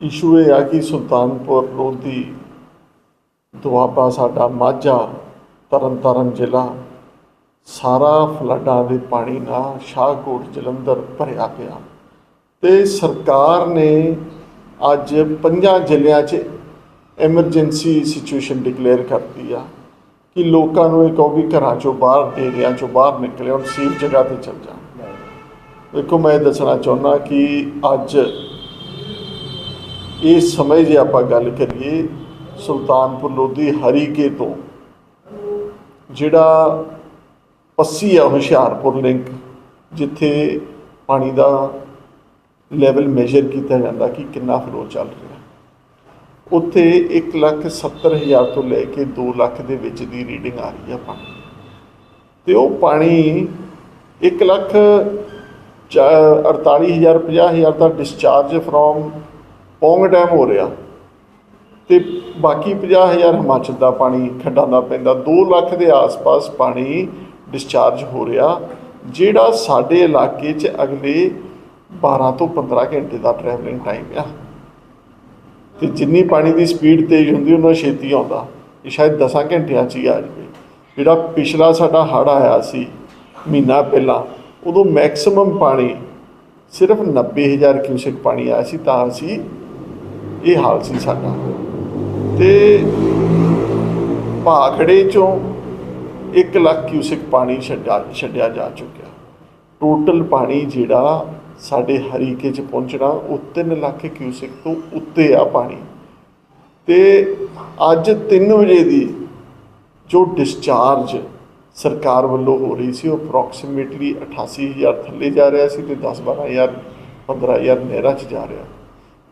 Issue ਇਹ ਆ ਕਿ ਸੁਲਤਾਨਪੁਰ ਲੋਧੀ, ਦੁਆਬਾ ਸਾਡਾ ਮਾਝਾ, ਤਰਨਤਾਰਨ ਜ਼ਿਲ੍ਹਾ, ਸਾਰਾ ਫਲੱਡਾਂ ਦੇ ਪਾਣੀ ਨਾਲ ਸ਼ਾਹਕੋਟ ਜਲੰਧਰ ਭਰਿਆ ਪਿਆ ਤੇ ਸਰਕਾਰ ਨੇ ਅੱਜ ਪੰਜਾਂ ਜ਼ਿਲ੍ਹਿਆਂ 'ਚ ਐਮਰਜੈਂਸੀ ਸਿਚੁਏਸ਼ਨ ਡਿਕਲੇਅਰ ਕਰਤੀ ਆ ਕਿ ਲੋਕਾਂ ਨੂੰ ਇਹ ਕਹੋ ਵੀ ਘਰਾਂ ਚੋਂ ਬਾਹਰ ਏਰੀਆ ਚੋਂ ਬਾਹਰ ਨਿਕਲੇ, ਹੁਣ ਸੇਫ ਜਗ੍ਹਾ ਤੇ ਚੱਲ ਜਾਣ ਦੇਖੋ, ਮੈਂ ਇਹ ਦੱਸਣਾ ਚਾਹੁੰਦਾ ਕਿ ਅੱਜ ਇਸ ਸਮੇਂ ਜੇ ਆਪਾਂ ਗੱਲ ਕਰੀਏ ਸੁਲਤਾਨਪੁਰ ਲੋਧੀ ਹਰੀਕੇ ਤੋਂ ਜਿਹੜਾ ਪੱਸੀ ਆ ਹੁਸ਼ਿਆਰਪੁਰ ਲਿੰਕ ਜਿੱਥੇ ਪਾਣੀ ਦਾ ਲੈਵਲ ਮੇਜਰ ਕੀਤਾ ਜਾਂਦਾ ਕਿ ਕਿੰਨਾ ਫਲੋ ਚੱਲ ਰਿਹਾ। ਉੱਥੇ 1,70,000 ਤੋਂ ਲੈ ਕੇ 2 ਲੱਖ ਦੇ ਵਿੱਚ ਦੀ ਰੀਡਿੰਗ ਆ ਰਹੀ ਆ ਪਾਣੀ। ਤੇ ਉਹ ਪਾਣੀ 1 ਲੱਖ 48000 50000 ਦਾ ਡਿਸਚਾਰਜ ਫਰੋਮ ਪੌਂਗ ਡੈਮ ਹੋ ਰਿਹਾ। ਤੇ ਬਾਕੀ 50000 ਹਿਮਾਚਲ ਦਾ ਪਾਣੀ, ਖੱਡਾਂ ਦਾ ਪੈਂਦਾ 2 ਲੱਖ ਦੇ ਆਸ-ਪਾਸ ਪਾਣੀ ਡਿਸਚਾਰਜ ਹੋ ਰਿਹਾ, ਜਿਹੜਾ ਸਾਡੇ ਇਲਾਕੇ 'ਚ ਅਗਲੇ 12 ਤੋਂ 15 ਘੰਟੇ ਦਾ ਟਰੈਵਲਿੰਗ ਟਾਈਮ ਆ। ਤੇ ਜਿੰਨੀ ਪਾਣੀ ਦੀ ਸਪੀਡ ਤੇਜ਼ ਹੁੰਦੀ, ਉਹਨਾਂ ਛੇਤੀ ਆਉਂਦਾ। ਇਹ ਸ਼ਾਇਦ 10 ਘੰਟਿਆਂ 'ਚ ਹੀ ਆ ਜਾਵੇ। ਜਿਹੜਾ ਪਿਛਲਾ ਸਾਡਾ ਹੜ੍ਹ ਆਇਆ ਸੀ, ਮਹੀਨਾ ਪਹਿਲਾਂ, ਉਦੋਂ ਮੈਕਸਿਮਮ ਪਾਣੀ ਸਿਰਫ 90000 ਕਿਊਸੈਕ ਪਾਣੀ ਆਇਆ ਸੀ, ਤਾਂ ਅਸੀਂ ਇਹ ਹਾਲ ਸੀ ਸਾਡਾ। ਤੇ ਭਾਖੜੇ ਚੋਂ 1 ਲੱਖ ਕਿਊਸਿਕ ਪਾਣੀ ਛੱਡਿਆ ਛੱਡਿਆ ਜਾ ਚੁੱਕਿਆ। ਟੋਟਲ ਪਾਣੀ ਜਿਹੜਾ ਸਾਡੇ ਹਰੀਕੇ ਚ ਪਹੁੰਚਣਾ, ਉਹ 3 ਲੱਖ ਕਿਊਸਿਕ ਤੋਂ ਉੱਤੇ ਆ ਪਾਣੀ। ਤੇ ਅੱਜ 3 ਵਜੇ ਦੀ ਜੋ ਡਿਸਚਾਰਜ ਸਰਕਾਰ ਵੱਲੋਂ ਹੋ ਰਹੀ ਸੀ, ਉਹ ਅਪਰੋਕਸੀਮੇਟਲੀ 88000 ਥੱਲੇ ਜਾ ਰਿਹਾ ਸੀ ਤੇ 10 12000 15000 ਨਹਿਰਾਂ 'ਚ ਜਾ ਰਿਹਾ।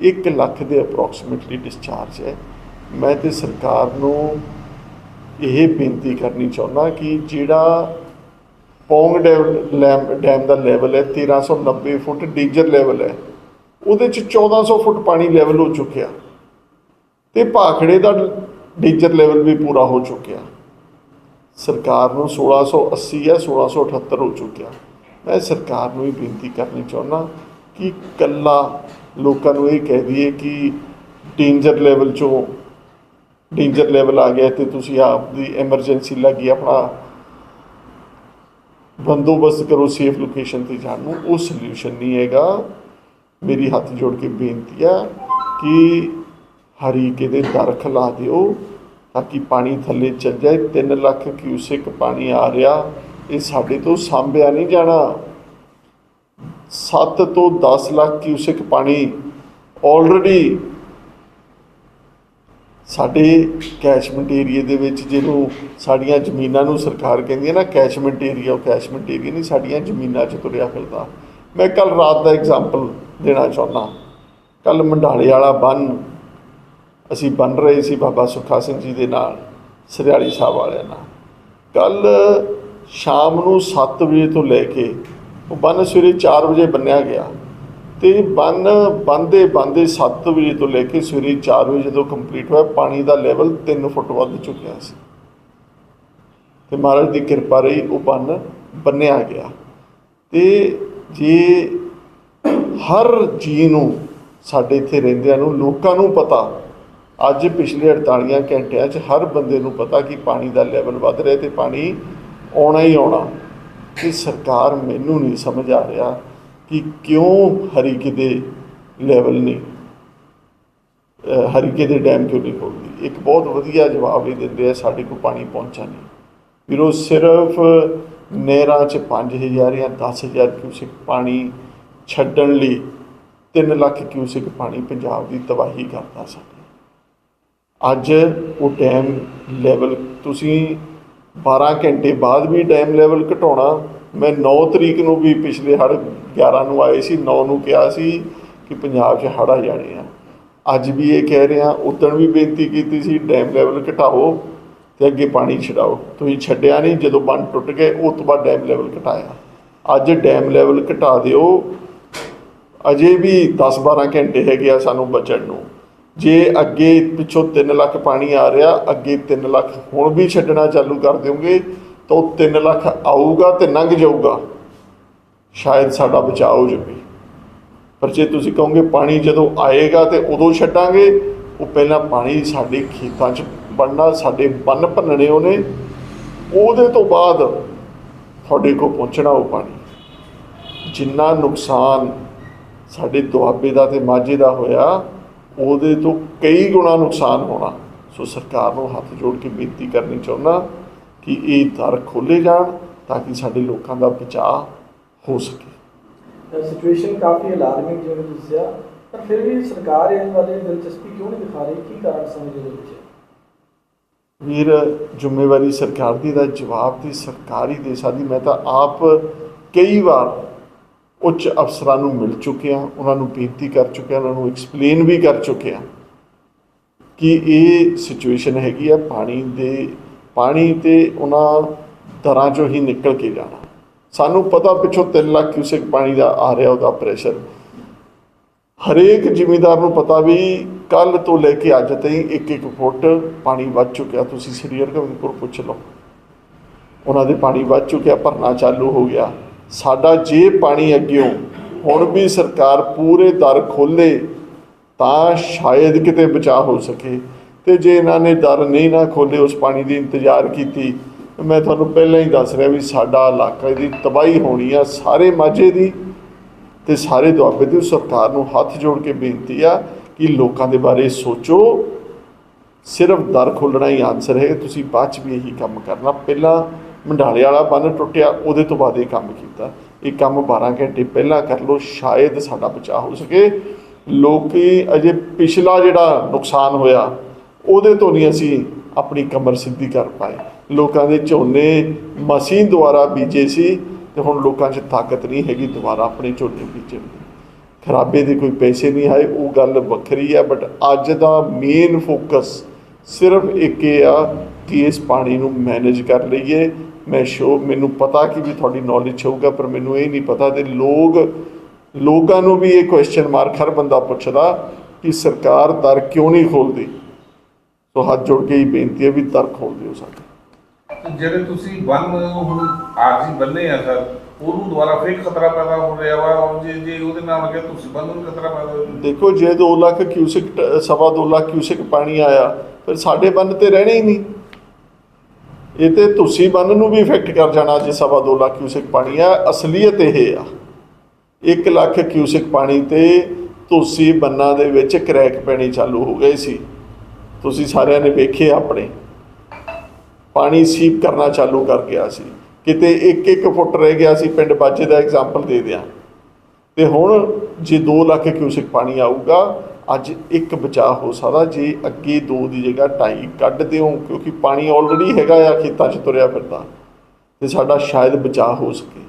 1 ਲੱਖ ਦੇ ਅਪਰੋਕਸੀਮੇਟਲੀ ਡਿਸਚਾਰਜ ਹੈ। ਮੈਂ ਤੇ ਸਰਕਾਰ ਨੂੰ ਇਹ ਬੇਨਤੀ ਕਰਨੀ ਚਾਹੁੰਦਾ ਕਿ ਜਿਹੜਾ ਪੌਂਗ ਡੈਮ ਲੈਮ- ਡੈਮ ਦਾ ਲੈਵਲ ਹੈ 1390 ਫੁੱਟ ਡੇਂਜਰ ਲੈਵਲ ਹੈ। ਉਹਦੇ ਚ 1400 ਫੁੱਟ ਪਾਣੀ ਲੈਵਲ ਹੋ ਚੁੱਕਿਆ। ਤੇ ਭਾਖੜੇ ਦਾ ਡੇਂਜਰ ਲੈਵਲ ਵੀ ਪੂਰਾ ਹੋ ਚੁੱਕਿਆ। ਸਰਕਾਰ ਨੂੰ 1680 ਹੈ 1678 ਹੋ ਚੁੱਕਿਆ। ਮੈਂ ਸਰਕਾਰ ਨੂੰ ਇਹ ਬੇਨਤੀ ਕਰਨੀ ਚਾਹੁੰਦਾ ਕਿ ਕੱਲਾ ਲੋਕਾਂ ਨੂੰ ਇਹ ਕਹਿ ਦਈਏ ਕਿ ਡੇਂਜਰ ਲੈਵਲ ਚੋਂ ਡੇਂਜਰ ਲੈਵਲ ਆ ਗਿਆ ਤੇ ਤੁਸੀਂ ਆਪ ਦੀ ਐਮਰਜੈਂਸੀ ਲੱਗੀ ਆਪਣਾ ਬੰਦੋਬਸਤ ਕਰੋ ਸੇਫ ਲੋਕੇਸ਼ਨ ਤੇ ਜਾਣ ਨੂੰ। ਉਹ ਸੋਲੂਸ਼ਨ ਨਹੀਂ ਹੈਗਾ। ਮੇਰੀ ਹੱਥ ਜੋੜ ਕੇ ਬੇਨਤੀ ਆ ਕਿ ਹਰੀਕੇ ਦੇ ਦਰ ਖਲਾ ਦਿਓ ਤਾਂ ਕਿ ਪਾਣੀ ਥੱਲੇ ਚੱਲ ਜਾਏ। 3 ਲੱਖ ਕਿਊਸਿਕ ਪਾਣੀ ਆ ਰਿਹਾ। ਇਹ ਸਾਡੇ ਤੋਂ ਸਾਂਭਿਆ ਨਹੀਂ ਜਾਣਾ। 7 ਤੋਂ 10 ਲੱਖ ਕਿਊਸਿਕ ਪਾਣੀ ਆਲਰੇਡੀ ਸਾਡੇ ਕੈਸ਼ਮੈਂਟ ਏਰੀਆ ਦੇ ਵਿੱਚ ਜਿਹਨੂੰ ਸਾਡੀਆਂ ਜ਼ਮੀਨਾਂ ਨੂੰ ਸਰਕਾਰ ਕਹਿੰਦੀ ਹੈ ਨਾ ਕੈਸ਼ਮੈਂਟ ਏਰੀਆ ਉਹ ਕੈਸ਼ਮੈਂਟ ਏਰੀਆ ਨਹੀਂ, ਸਾਡੀਆਂ ਜ਼ਮੀਨਾਂ 'ਚ ਤੁਰਿਆ ਫਿਰਦਾ। ਮੈਂ ਕੱਲ ਰਾਤ ਦਾ ਐਗਜ਼ਾਮਪਲ ਦੇਣਾ ਚਾਹੁੰਦਾ। ਕੱਲ ਮੰਡਾਲੇ ਵਾਲਾ ਬੰਨ ਅਸੀਂ ਬਣ ਰਹੇ ਸੀ ਬਾਬਾ ਸੁੱਖਾ ਸਿੰਘ ਜੀ ਦੇ ਨਾਲ, ਸਰਿਆਲੀ ਸਾਹਿਬ ਵਾਲਿਆਂ ਨਾਲ। ਕੱਲ ਸ਼ਾਮ ਨੂੰ 7 ਵਜੇ ਤੋਂ ਲੈ ਕੇ ਉਹ ਬੰਨ ਸਵੇਰੇ 4 ਵਜੇ ਬੰਨਿਆ ਗਿਆ ਤੇ ਬੰਨ ਬੰਦੇ ਬੰਦੇ 7 ਵਜੇ ਤੋਂ ਲੈ ਕੇ ਸਵੇਰੇ 4 ਵਜੇ ਜਦੋਂ ਕੰਪਲੀਟ ਹੋਇਆ, ਪਾਣੀ ਦਾ ਲੈਵਲ 3 ਫੁੱਟ ਵੱਧ ਚੁੱਕਿਆ ਸੀ। ਤੇ ਮਹਾਰਾਜ ਦੀ ਕਿਰਪਾ ਰਹੀ, ਉਹ ਬੰਨ ਬੰਨਿਆ ਗਿਆ। ਤੇ ਜੇ ਹਰ ਜੀ ਨੂੰ, ਸਾਡੇ ਇੱਥੇ ਰਹਿੰਦਿਆਂ ਨੂੰ, ਲੋਕਾਂ ਨੂੰ ਪਤਾ, ਅੱਜ ਪਿਛਲੇ 48 ਘੰਟਿਆਂ 'ਚ ਹਰ ਬੰਦੇ ਨੂੰ ਪਤਾ ਕਿ ਪਾਣੀ ਦਾ ਲੈਵਲ ਵੱਧ ਰਿਹਾ ਤੇ ਪਾਣੀ ਆਉਣਾ ਹੀ ਆਉਣਾ। ਕਿ ਸਰਕਾਰ ਮੈਨੂੰ ਨਹੀਂ ਸਮਝ ਆ ਰਿਹਾ ਕਿ ਕਿਉਂ ਹਰੀਕੇ ਦੇ ਲੈਵਲ ਨਹੀਂ ਹਰੀਕੇ ਦੇ ਡੈਮ ਕਿਉਂ ਨਹੀਂ ਖੋਲਦੀ ਇੱਕ ਬਹੁਤ ਵਧੀਆ ਜਵਾਬ ਇਹ ਦਿੰਦੇ ਆ, ਸਾਡੇ ਕੋਲ ਪਾਣੀ ਪਹੁੰਚਾ ਨਹੀਂ। ਵੀਰੋ, ਸਿਰਫ ਨਹਿਰਾਂ 'ਚ 5000 ਜਾਂ 10000 ਕਿਊਸਿਕ ਪਾਣੀ ਛੱਡਣ ਲਈ 3 ਲੱਖ ਕਿਊਸਿਕ ਪਾਣੀ ਪੰਜਾਬ ਦੀ ਤਬਾਹੀ ਕਰਦਾ ਸਾਡੇ। ਅੱਜ ਉਹ ਡੈਮ ਲੈਵਲ ਤੁਸੀਂ 12 ਘੰਟੇ ਬਾਅਦ ਵੀ ਡੈਮ ਲੈਵਲ ਘਟਾਉਣਾ, ਮੈਂ 9 ਤਰੀਕ ਨੂੰ ਵੀ ਪਿਛਲੇ ਹੜ 11 ਨੂੰ ਆਏ ਸੀ 9 ਨੂੰ ਕਿਹਾ ਸੀ ਕਿ ਪੰਜਾਬ 'ਚ ਹੜ੍ਹ ਆ ਜਾਣੇ ਆ। ਅੱਜ ਵੀ ਇਹ ਕਹਿ ਰਹੇ ਆ ਉਦੋਂ ਵੀ ਬੇਨਤੀ ਕੀਤੀ ਸੀ ਡੈਮ ਲੈਵਲ ਘਟਾਓ ਤੇ ਅੱਗੇ ਪਾਣੀ ਛਡਾਓ ਤੁਸੀਂ ਛੱਡਿਆ ਨਹੀਂ, ਜਦੋਂ ਬੰਨ ਟੁੱਟ ਗਏ, ਉਸ ਤੋਂ ਬਾਅਦ ਡੈਮ ਲੈਵਲ ਘਟਾਇਆ। ਅੱਜ ਡੈਮ ਲੈਵਲ ਘਟਾ ਦਿਓ। ਅਜੇ ਵੀ 10-12 ਘੰਟੇ ਹੈਗੇ ਆ ਸਾਨੂੰ ਬਚਣ ਨੂੰ। ਜੇ ਅੱਗੇ ਪਿੱਛੋਂ 3 ਲੱਖ ਪਾਣੀ ਆ ਰਿਹਾ, ਅੱਗੇ 3 ਲੱਖ ਹੁਣ ਵੀ ਛੱਡਣਾ ਚਾਲੂ ਕਰ ਦਿਓਗੇ, ਤਾਂ ਉਹ 3 ਲੱਖ ਆਊਗਾ ਤੇ ਲੰਘ ਜਾਊਗਾ। ਸ਼ਾਇਦ ਸਾਡਾ ਬਚਾਅ ਹੋ ਜਾਵੇ। ਪਰ ਜੇ ਤੁਸੀਂ ਕਹੋਗੇ ਪਾਣੀ ਜਦੋਂ ਆਏਗਾ ਤੇ ਉਦੋਂ ਛੱਡਾਂਗੇ, ਉਹ ਪਹਿਲਾਂ ਪਾਣੀ ਸਾਡੇ ਖੇਤਾਂ 'ਚ ਬਣਨਾ, ਸਾਡੇ ਬੰਨ ਭੰਨਣੇ ਉਹਨੇ, ਉਹਦੇ ਤੋਂ ਬਾਅਦ ਤੁਹਾਡੇ ਕੋਲ ਪਹੁੰਚਣਾ ਉਹ ਪਾਣੀ। ਜਿੰਨਾ ਨੁਕਸਾਨ ਸਾਡੇ ਦੁਆਬੇ ਦਾ ਤੇ ਮਾਝੇ ਦਾ ਹੋਇਆ ਉਹਦੇ ਤੋਂ ਕਈ ਗੁਣਾ ਨੁਕਸਾਨ ਹੋਣਾ। ਸੋ ਸਰਕਾਰ ਨੂੰ ਹੱਥ ਜੋੜ ਕੇ ਬੇਨਤੀ ਕਰਨੀ ਚਾਹੁੰਦਾ ਕਿ ਇਹ ਦਰ ਖੋਲੇ ਜਾਣ ਤਾਂ ਕਿ ਸਾਡੇ ਲੋਕਾਂ ਦਾ ਬਚਾਅ ਹੋ ਸਕੇ। ਸਿਚੁਏਸ਼ਨ ਕਾਫੀ ਅਲਾਰਮਿੰਗ ਜਿਵੇਂ ਤੁਸੀਂ ਦੱਸਿਆ ਪਰ ਫਿਰ ਵੀ ਸਰਕਾਰ ਇਸ ਬਾਰੇ ਦਿਲਚਸਪੀ ਕਿਉਂ ਨਹੀਂ ਦਿਖਾ ਰਹੀ? ਕੀ ਕਾਰਨ ਸਮਝਦੇ ਦੇ ਵਿੱਚ ਵੀਰ ਜ਼ਿੰਮੇਵਾਰੀ ਸਰਕਾਰ ਦੀ ਦਾ ਜਵਾਬ ਤੇ ਸਰਕਾਰ ਹੀ ਦੇ। ਸਕਦੀ ਮੈਂ ਤਾਂ ਆਪ ਕਈ ਵਾਰ ਉੱਚ ਅਫਸਰਾਂ ਨੂੰ ਮਿਲ ਚੁੱਕਿਆ ਉਹਨਾਂ ਨੂੰ ਬੇਨਤੀ ਕਰ ਚੁੱਕਿਆ ਉਹਨਾਂ ਨੂੰ ਐਕਸਪਲੇਨ ਵੀ ਕਰ ਚੁੱਕਿਆ ਕਿ ਇਹ ਸਿਚੁਏਸ਼ਨ ਹੈਗੀ ਆ ਪਾਣੀ ਦੇ, ਪਾਣੀ ਤੇ ਉਹਨਾਂ ਦਰਾਂ ਚੋਂ ਹੀ ਨਿਕਲ ਕੇ ਜਾਣਾ। ਸਾਨੂੰ ਪਤਾ ਪਿੱਛੋਂ 3 ਲੱਖ ਕਿਊਸੈਕ ਪਾਣੀ ਦਾ ਆ ਰਿਹਾ ਉਹਦਾ ਪ੍ਰੈਸ਼ਰ ਹਰੇਕ ਜ਼ਿਮੀਂਦਾਰ ਨੂੰ ਪਤਾ ਵੀ ਕੱਲ ਤੋਂ ਲੈ ਕੇ ਅੱਜ ਤਾਈਂ ਇੱਕ ਇੱਕ ਫੁੱਟ ਪਾਣੀ ਵੱਧ ਚੁੱਕਿਆ। ਤੁਸੀਂ ਸ੍ਰੀ ਹਰਗੋਬਿੰਦਪੁਰ ਪੁੱਛ ਲਓ। ਉਹਨਾਂ ਦੇ ਪਾਣੀ ਵੱਧ ਚੁੱਕਿਆ, ਭਰਨਾ ਚਾਲੂ ਹੋ ਗਿਆ। ਸਾਡਾ ਜੇ ਪਾਣੀ ਅੱਗਿਓਂ ਹੁਣ ਵੀ ਸਰਕਾਰ ਪੂਰੇ ਦਰ ਖੋਲੇ ਤਾਂ ਸ਼ਾਇਦ ਕਿਤੇ ਬਚਾਅ ਹੋ ਸਕੇ। ਤੇ ਜੇ ਇਹਨਾਂ ਨੇ ਦਰ ਨਹੀਂ ਨਾ ਖੋਲੇ ਉਸ ਪਾਣੀ ਦੀ ਇੰਤਜ਼ਾਰ ਕੀਤੀ ਮੈਂ ਤੁਹਾਨੂੰ ਪਹਿਲਾਂ ਹੀ ਦੱਸ ਰਿਹਾ ਵੀ ਸਾਡਾ ਇਲਾਕਾ ਦੀ ਤਬਾਹੀ ਹੋਣੀ ਆ ਸਾਰੇ ਮਾਝੇ ਦੀ ਤੇ ਸਾਰੇ ਦੁਆਬੇ ਦੀ। ਸਰਕਾਰ ਨੂੰ ਹੱਥ ਜੋੜ ਕੇ ਬੇਨਤੀ ਆ ਕਿ ਲੋਕਾਂ ਦੇ ਬਾਰੇ ਸੋਚੋ। ਸਿਰਫ ਦਰ ਖੋਲਣਾ ਹੀ ਆਨਸਰ ਹੈ। ਤੁਸੀਂ ਬਾਅਦ ਚ ਵੀ ਇਹੀ ਕੰਮ ਕਰਨਾ। ਪਹਿਲਾਂ ਮੰਡਾਲੇ ਵਾਲਾ ਬੰਨ ਟੁੱਟਿਆ, ਉਹਦੇ ਤੋਂ ਬਾਅਦ ਇਹ ਕੰਮ ਕੀਤਾ। ਇਹ ਕੰਮ 12 ਘੰਟੇ ਪਹਿਲਾਂ ਕਰ ਲਓ, ਸ਼ਾਇਦ ਸਾਡਾ ਬਚਾਅ ਹੋ ਸਕੇ। ਲੋਕੀ ਅਜੇ ਪਿਛਲਾ ਜਿਹੜਾ ਨੁਕਸਾਨ ਹੋਇਆ, ਉਹਦੇ ਤੋਂ ਨਹੀਂ ਅਸੀਂ ਆਪਣੀ ਕਮਰ ਸਿੱਧੀ ਕਰ ਪਾਏ। ਲੋਕਾਂ ਦੇ ਝੋਨੇ ਮਸ਼ੀਨ ਦੁਆਰਾ ਬੀਜੇ ਸੀ ਤੇ ਹੁਣ ਲੋਕਾਂ 'ਚ ਤਾਕਤ ਨਹੀਂ ਹੈਗੀ, ਦੁਬਾਰਾ ਆਪਣੇ ਝੋਨੇ ਬੀਜਣ ਦੀ। ਖਰਾਬੇ ਦੇ ਕੋਈ ਪੈਸੇ ਨਹੀਂ ਆਏ, ਉਹ ਗੱਲ ਵੱਖਰੀ ਆ ਬਟ ਅੱਜ ਦਾ ਮੇਨ ਫੋਕਸ ਸਿਰਫ ਇੱਕ ਇਹ ਆ ਕਿ ਇਸ ਪਾਣੀ ਨੂੰ ਮੈਨੇਜ ਕਰ ਲਈਏ। ਮੈਂ ਸ਼ੋ ਮੈਨੂੰ ਪਤਾ ਕਿ ਵੀ ਤੁਹਾਡੀ ਨੌਲੇਜ ਹੋਊਗਾ ਪਰ ਮੈਨੂੰ ਇਹ ਨਹੀਂ ਪਤਾ ਤੇ ਲੋਕ ਲੋਕਾਂ ਨੂੰ ਵੀ ਇਹ ਕੁਐਸਚਨ ਮਾਰਕ ਹਰ ਬੰਦਾ ਪੁੱਛਦਾ ਕਿ ਸਰਕਾਰ ਦਰ ਕਿਉਂ ਨਹੀਂ ਖੋਲਦੀ ਸੋ ਹੱਥ ਜੋੜ ਕੇ ਹੀ ਬੇਨਤੀ ਹੈ ਵੀ ਦਰ ਖੋਲ ਦਿਓ ਸਾਡੇ। ਜਿਹੜੇ ਤੁਸੀਂ ਬੰਨ ਹੁਣ ਆਰਜੀ ਬੰਨੇ ਆ ਸਰ ਉਹਨੂੰ ਦੁਬਾਰਾ ਫੇਰ ਖਤਰਾ ਪੈਦਾ ਹੋ ਰਿਹਾ ਵਾ ਔਰ ਜੇ ਜੇ ਉਹਦੇ ਨਾਲ ਲੱਗਿਆ ਤੁਸੀਂ ਬੰਨ ਨੂੰ ਖਤਰਾ ਪੈਦਾ ਦੇਖੋ ਜੇ 2 ਲੱਖ ਕਿਊਸਿਕ ਸਵਾ 2 ਲੱਖ ਕਿਊਸਿਕ ਪਾਣੀ ਆਇਆ ਫਿਰ ਸਾਡੇ ਬੰਨ ਤੇ ਰਹਿਣੇ ਹੀ ਨਹੀਂ। ਇਹ ਤੇ ਤੁਸੀਂ ਬੰਨ ਨੂੰ ਵੀ ਇਫੈਕਟ ਕਰ ਜਾਣਾ ਜੇ ਸਵਾ 2 ਲੱਖ ਕਿਊਸਿਕ ਪਾਣੀ ਆ, ਅਸਲੀਅਤ ਇਹ ਆ। 1 ਲੱਖ ਕਿਊਸਿਕ ਪਾਣੀ ਤੇ ਤੁਸੀਂ ਬੰਨਾਂ ਦੇ ਵਿੱਚ ਕਰੈਕ ਪੈਣੇ ਚਾਲੂ ਹੋ ਗਏ ਸੀ। ਤੁਸੀਂ ਸਾਰਿਆਂ ਨੇ ਵੇਖੇ ਆਪਣੇ। ਪਾਣੀ ਸੀਪ ਕਰਨਾ ਚਾਲੂ ਕਰ ਗਿਆ ਸੀ। ਕਿਤੇ 1-1 ਫੁੱਟ ਰਹਿ ਗਿਆ ਸੀ, ਪਿੰਡ ਬਾਜੇ ਦਾ ਐਗਜ਼ਾਮਪਲ ਦੇ ਦਿਆਂ। ਤੇ ਹੁਣ ਜੇ 2 ਲੱਖ ਕਿਊਸਿਕ ਪਾਣੀ ਆਊਗਾ ਅੱਜ ਇੱਕ ਬਚਾਅ ਹੋ ਸਕਦਾ ਜੇ ਅੱਗੇ ਦੋ ਦੀ ਜਗ੍ਹਾ ਢਾਈ ਕੱਢ ਦਿਓ, ਕਿਉਂਕਿ ਪਾਣੀ ਆਲਰੇਡੀ ਹੈਗਾ ਆ, ਖੇਤਾਂ 'ਚ ਤੁਰਿਆ ਫਿਰਦਾ। ਤੇ ਸਾਡਾ ਸ਼ਾਇਦ ਬਚਾਅ ਹੋ ਸਕੇ।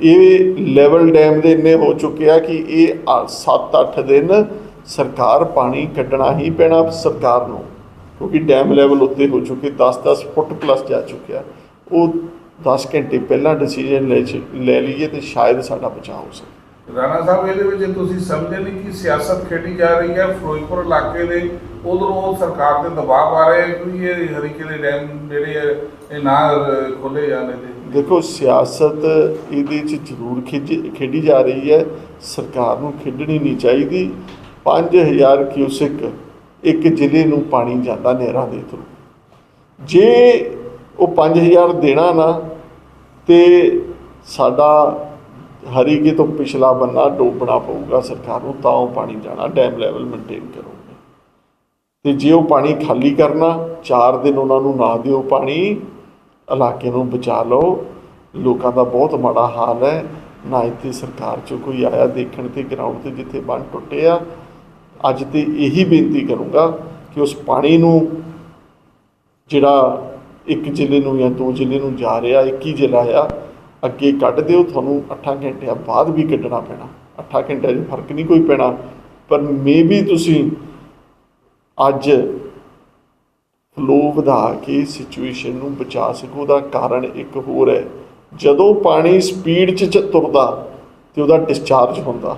ਇਹ ਲੈਵਲ ਡੈਮ ਦੇ ਇੰਨੇ ਹੋ ਚੁੱਕੇ ਆ ਕਿ ਇਹ 7-8 ਦਿਨ ਸਰਕਾਰ ਪਾਣੀ ਕੱਢਣਾ ਹੀ ਪੈਣਾ ਸਰਕਾਰ ਨੂੰ। ਕਿਉਂਕਿ ਡੈਮ ਲੈਵਲ ਉੱਤੇ ਹੋ ਚੁੱਕੇ 10-10 ਫੁੱਟ ਪਲੱਸ ਜਾ ਚੁੱਕਿਆ। ਉਹ 10 ਘੰਟੇ ਪਹਿਲਾਂ ਡਿਸੀਜਨ ਲੈ ਚ- ਲੈ ਲਈਏ ਤੇ ਸ਼ਾਇਦ ਸਾਡਾ ਬਚਾਅ ਹੋ ਸਕੇ। ਰਾਣਾ ਸਾਹਿਬ, ਇਹਦੇ ਵਿੱਚ ਤੁਸੀਂ ਸਮਝੇ ਨਹੀਂ ਕਿ ਸਿਆਸਤ ਖੇਡੀ ਜਾ ਰਹੀ ਹੈ ਫਿਰੋਜ਼ਪੁਰ ਇਲਾਕੇ ਦੇ, ਉਧਰੋਂ ਸਰਕਾਰ ਦੇ ਦਬਾਅ ਆ ਰਹੇ ਕਿ ਇਹ ਹਰੀਕੇ ਦੇ ਡੈਮ ਜਿਹੜੇ ਆ, ਇਹ ਨਾ ਖੋਲੇ ਜਾਣੇ ਇਹਦੇ? ਦੇਖੋ, ਸਿਆਸਤ ਇਹਦੇ 'ਚ ਜ਼ਰੂਰ ਖਿੱਚ- ਖੇਡੀ ਜਾ ਰਹੀ ਹੈ। ਸਰਕਾਰ ਨੂੰ ਖੇਡਣੀ ਨਹੀਂ ਚਾਹੀਦੀ। 5000 ਕਿਊਸਿਕ ਇੱਕ ਜ਼ਿਲ੍ਹੇ ਨੂੰ ਪਾਣੀ ਜਾਂਦਾ ਨਹਿਰਾਂ ਦੇ ਥਰੂ। ਜੇ ਉਹ 5000 ਦੇਣਾ ਨਾ, ਤੇ ਸਾਡਾ ਹਰੀਕੇ ਤੋਂ ਪਿਛਲਾ ਬੰਨਾ ਡੋਬਣਾ ਪਊਗਾ ਸਰਕਾਰ ਨੂੰ, ਤਾਂ ਉਹ ਪਾਣੀ ਜਾਣਾ ਡੈਮ ਲੈਵਲ ਮੇਨਟੇਨ ਕਰੋਗੇ। ਤੇ ਜੇ ਉਹ ਪਾਣੀ ਖਾਲੀ ਕਰਨਾ 4 ਦਿਨ ਉਹਨਾਂ ਨੂੰ ਨਾ ਦਿਓ ਪਾਣੀ, ਇਲਾਕੇ ਨੂੰ ਬਚਾ ਲਓ। ਲੋਕਾਂ ਦਾ ਬਹੁਤ ਮਾੜਾ ਹਾਲ ਹੈ। ਨਾ ਇੱਥੇ ਸਰਕਾਰ ਚੋਂ ਕੋਈ ਆਇਆ ਦੇਖਣ ਤੇ ਗਰਾਊਂਡ ਤੇ ਜਿੱਥੇ ਬੰਨ ਟੁੱਟੇ ਆ। ਅੱਜ ਤੇ ਇਹੀ ਬੇਨਤੀ ਕਰੂੰਗਾ ਕਿ ਉਸ ਪਾਣੀ ਨੂੰ ਜਿਹੜਾ ਇੱਕ ਜ਼ਿਲ੍ਹੇ ਨੂੰ ਜਾਂ ਦੋ ਜ਼ਿਲ੍ਹੇ ਨੂੰ ਜਾ ਰਿਹਾ, ਇੱਕ ਹੀ ਜ਼ਿਲ੍ਹਾ ਆ ਅੱਗੇ ਕੱਢ ਦਿਓ, ਤੁਹਾਨੂੰ 8 ਘੰਟਿਆਂ ਬਾਅਦ ਵੀ ਕੱਢਣਾ ਪੈਣਾ। 8 ਘੰਟਿਆਂ 'ਚ ਫ਼ਰਕ ਨਹੀਂ ਕੋਈ ਪੈਣਾ, ਪਰ ਮੇਬੀ ਤੁਸੀਂ ਅੱਜ ਫਲੋ ਵਧਾ ਕੇ ਸਿਚੁਏਸ਼ਨ ਨੂੰ ਬਚਾ ਸਕੋ, ਉਹਦਾ ਕਾਰਨ ਇੱਕ ਹੋਰ ਹੈ। ਜਦੋਂ ਪਾਣੀ ਸਪੀਡ 'ਚ ਤੁਰਦਾ ਤੇ ਉਹਦਾ ਡਿਸਚਾਰਜ ਹੁੰਦਾ,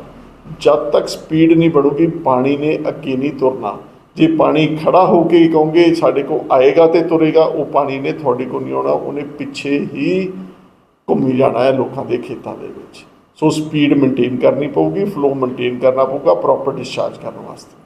ਜਦ ਤੱਕ ਸਪੀਡ ਨਹੀਂ ਬਣੂਗੀ, ਪਾਣੀ ਨੇ ਅੱਗੇ ਨਹੀਂ ਤੁਰਨਾ। ਜੇ ਪਾਣੀ ਖੜਾ ਹੋ ਕੇ ਕਹੋਗੇ ਸਾਡੇ ਕੋਲ ਆਏਗਾ ਤੇ ਤੁਰੇਗਾ, ਉਹ ਪਾਣੀ ਨੇ ਤੁਹਾਡੇ ਕੋਲ ਨਹੀਂ ਆਉਣਾ, ਉਹਨੇ ਪਿੱਛੇ ਹੀ ਘੁੰਮੀ ਜਾਣਾ ਹੈ ਲੋਕਾਂ ਦੇ ਖੇਤਾਂ ਦੇ ਵਿੱਚ। ਸੋ ਸਪੀਡ ਮੇਨਟੇਨ ਕਰਨੀ ਪਊਗੀ ਫਲੋ ਮੇਨਟੇਨ ਕਰਨਾ ਪਊਗਾ ਪ੍ਰੋਪਰ ਡਿਸਚਾਰਜ ਕਰਨ ਵਾਸਤੇ।